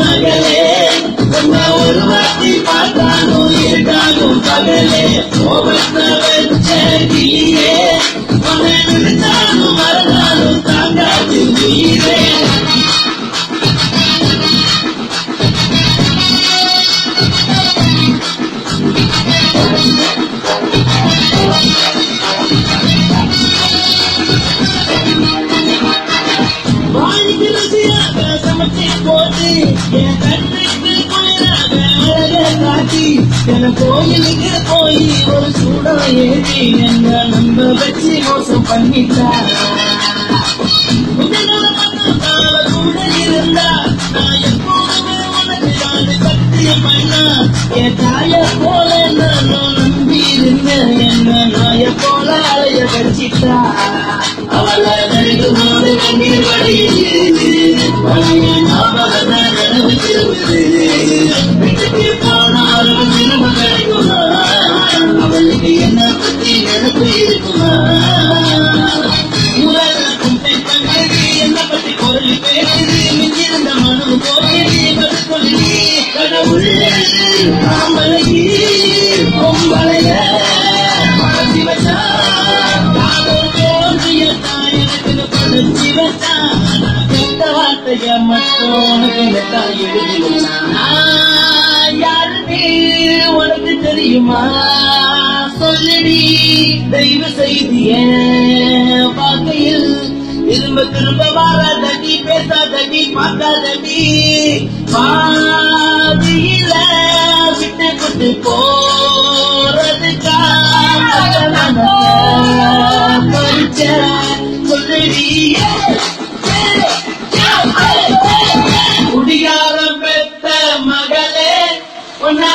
மகளே ஒரு வாட்டி பார்த்தாலும் இருக்காகும் பகலே கோபத்தவன் செடியே மகன் இருந்தாலும் மர கோயிலுக்கு போய் ஒரு சூடம் ஏறி என்ன நம்ப வச்சு மோசம் பண்ணிட்டா என் தாய போல நானும் நம்பி இருந்தேன் என்ன நாய போல அலைய கடிச்சிட்டா. அவளை நெருங்கும்போது கண்ணீர் பழைய ஞாபகம் நினைவு திரும்புது தாயனுக்கு படுத்தி வச்சா வார்த்தைய மட்டும் உனக்கு யாருமே உனக்கு தெரியுமா சொல்லடி தெய்வ செய்திய பார்க்கையில் திரும்ப திரும்ப வாராதடி பேசாதடி பார்க்காதடி பாதியில விட்டு போறதுக்காக பறிச்ச சொல்லடி குடிகாரம் பெத்த மகளே ஒன்னா